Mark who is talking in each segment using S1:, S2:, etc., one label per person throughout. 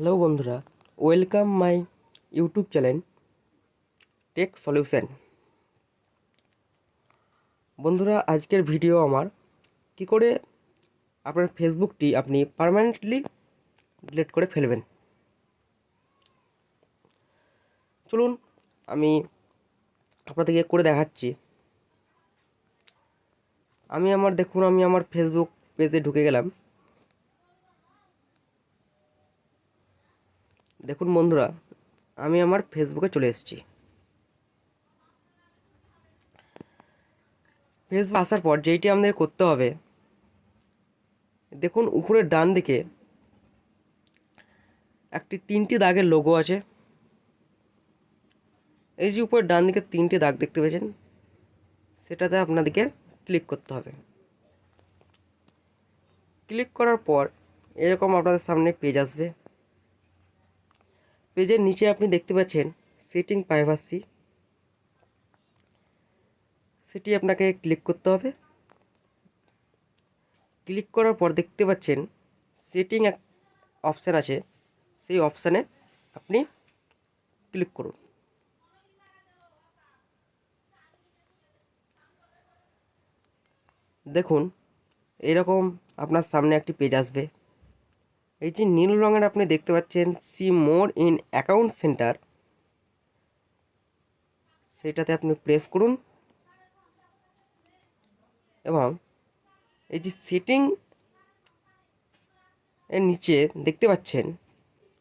S1: Hello বন্ধুরা, welcome my YouTube channel tech solution. বন্ধুরা, আজকের ভিডিও আমার কি করে আপনার ফেসবুকটি আপনি পার্মানেন্টলি ডিলিট করে ফেলবেন। চলুন, আমি আপনাদেরকে করে দেখাচ্ছি। আমি আমার, দেখুন, আমি আমার ফেসবুক পেজে ঢুকে গেলাম। দেখুন বন্ধুরা, আমি আমার ফেসবুকে চলে এসেছি। ফেসবুক আসার পর যেইটি আমাদের করতে হবে, দেখুন উপরের ডান দিকে একটি তিনটি দাগের লোগো আছে। এই যে উপরের ডান দিকে তিনটি দাগ দেখতে পেয়েছেন, সেটাতে আপনাদেরকে ক্লিক করতে হবে। ক্লিক করার পর এরকম আপনাদের সামনে পেজ আসবে। পেজের নিচে আপনি দেখতে পাচ্ছেন সেটিং প্রাইভাসি সেটি আপনাকে ক্লিক করতে হবে। ক্লিক করার পর দেখতে পাচ্ছেন সেটিং এক অপশান আছে। সেই অপশানে আপনি ক্লিক করুন। দেখুন, এরকম আপনার সামনে একটি পেজ আসবে। এই যে নীল রঙের আপনি দেখতে পাচ্ছেন, see more in account center. সেটাতে আপনি প্রেস করুন। এবং এই যে সেটিং এর নিচে দেখতে পাচ্ছেন,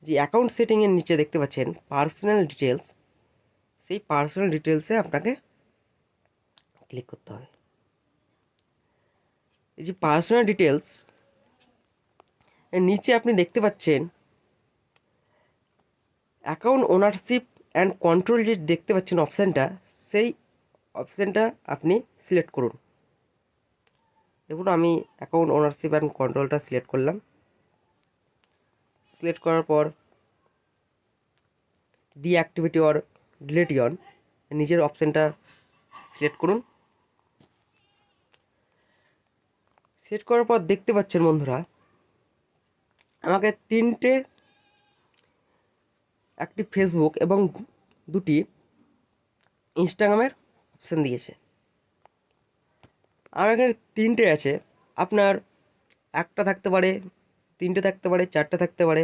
S1: যে অ্যাকাউন্ট সেটিংয়ের নিচে দেখতে পাচ্ছেন পার্সোনাল ডিটেলস সেই পার্সোনাল ডিটেলসে আপনাকে ক্লিক করতে হবে। এই যে পার্সোনাল ডিটেলস এর নিচে আপনি দেখতে পাচ্ছেন অ্যাকাউন্ট ওনারশিপ অ্যান্ড কন্ট্রোল যে দেখতে পাচ্ছেন অপশানটা সেই অপশানটা আপনি সিলেক্ট করুন। দেখুন, আমি অ্যাকাউন্ট ওনারশিপ অ্যান্ড কন্ট্রোলটা সিলেক্ট করলাম। সিলেক্ট করার পর ডিঅ্যাক্টিভিটি অর ডিলেট অন নিজের অপশানটা সিলেক্ট করুন। সিলেক্ট করার পর দেখতে পাচ্ছেন বন্ধুরা আমাকে তিনটে, একটি ফেসবুক এবং দুটি ইনস্টাগ্রামের অপশান দিয়েছে। আমার এখানে তিনটে আছে। আপনার একটা থাকতে পারে, তিনটে থাকতে পারে, চারটে থাকতে পারে।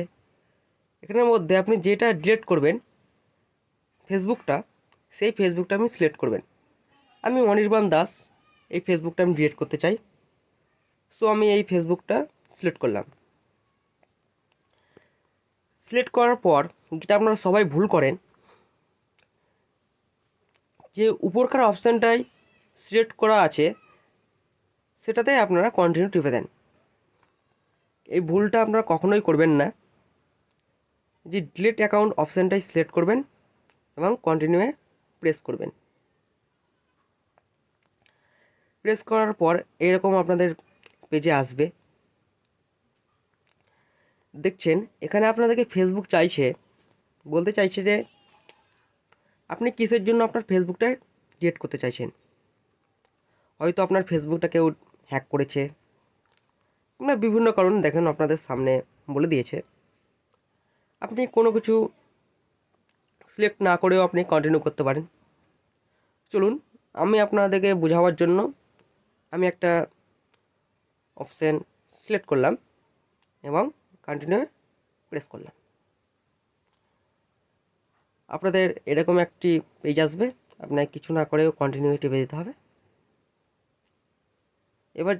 S1: এখানের মধ্যে আপনি যেটা ডিলেট করবেন ফেসবুকটা সেই ফেসবুকটা আপনি সিলেক্ট করবেন। আমি অনির্বাণ দাস, এই ফেসবুকটা আমি ডিলেট করতে চাই। সো আমি এই ফেসবুকটা সিলেক্ট করলাম। সিলেক্ট করার পর, যেটা আপনারা সবাই ভুল করেন, যে উপরকার অপশানটাই সিলেক্ট করা আছে, সেটাতে আপনারা কন্টিনিউ টিপে দেন। এই ভুলটা আপনারা কখনোই করবেন না। যে ডিলেট অ্যাকাউন্ট অপশানটাই সিলেক্ট করবেন এবং কন্টিনিউয়ে প্রেস করবেন। প্রেস করার পর এরকম আপনাদের পেজে আসবে। দেখছেন, এখানে আপনাদেরকে ফেসবুক চাইছে, বলতে চাইছে যে আপনি কিসের জন্য আপনার ফেসবুকটা ডিলেট করতে চাইছেন? হয়তো আপনার ফেসবুকটা কেউ হ্যাক করেছে না বিভিন্ন কারণ দেখেন আপনাদের সামনে বলে দিয়েছে। আপনি কোনো কিছু সিলেক্ট না করেও আপনি কন্টিনিউ করতে পারেন। চলুন, আমি আপনাদেরকে বোঝাবার জন্য আমি একটা অপশান সিলেক্ট করলাম এবং কন্টিনিউ প্রেস করলাম। আপনাদের এরকম একটি পেজ আসবে, আপনাকে কিছু না করেও কন্টিনিউ টিপে দিতে হবে। এবার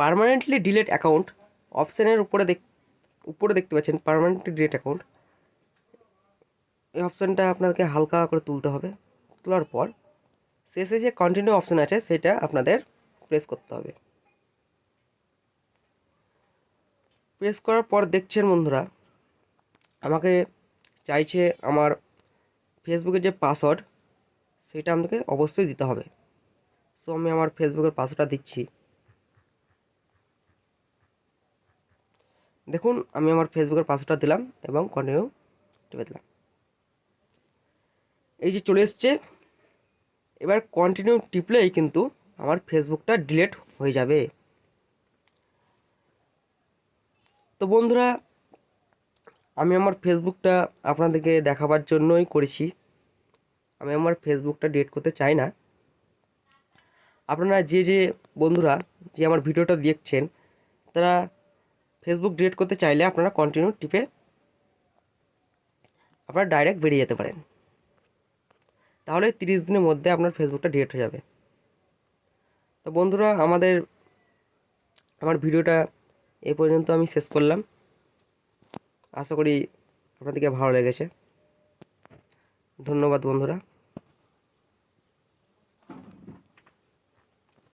S1: পারমানেন্টলি ডিলেট অ্যাকাউন্ট অপশানের উপরে দেখ, উপরে দেখতে পাচ্ছেন পারমানেন্টলি ডিলেট অ্যাকাউন্ট এই অপশানটা আপনাকে হালকা করে তুলতে হবে, তোলার পর শেষে যে কন্টিনিউ অপশান আছে, সেটা আপনাদের প্রেস করতে হবে। প্রেস করার পর দেখছেন বন্ধুরা, আমাকে চাইছে আমার ফেসবুকের যে পাসওয়ার্ড সেটা আমাকে অবশ্যই দিতে হবে। সো আমি আমার ফেসবুকের পাসওয়ার্ডটা দিচ্ছি। দেখুন, আমি আমার ফেসবুকের পাসওয়ার্ডটা দিলাম এবং কন্টিনিউ টিপে দিলাম। এই যে চলে এসছে, এবার কন্টিনিউ টিপলেই কিন্তু আমার ফেসবুকটা ডিলেট হয়ে যাবে। তো বন্ধুরা, আমি আমার ফেসবুকটা আপনাদেরকে দেখাবার জন্যই করেছি। আমি আমার ফেসবুকটা ডিলিট করতে চাই না। আপনারা যে যে বন্ধুরা, যে আমার ভিডিওটা দেখছেন, তারা ফেসবুক ডিলিট করতে চাইলে আপনারা কন্টিনিউ টিপে আপনারা ডাইরেক্ট বেরিয়ে যেতে পারেন। তাহলে তিরিশ দিনের মধ্যে আপনার ফেসবুকটা ডিলিট হয়ে যাবে। তো বন্ধুরা, আমাদের, আমার ভিডিওটা এ পর্যন্ত আমি শেষ করলাম। আশা করি আপনাদেরকে ভালো লেগেছে। ধন্যবাদ বন্ধুরা।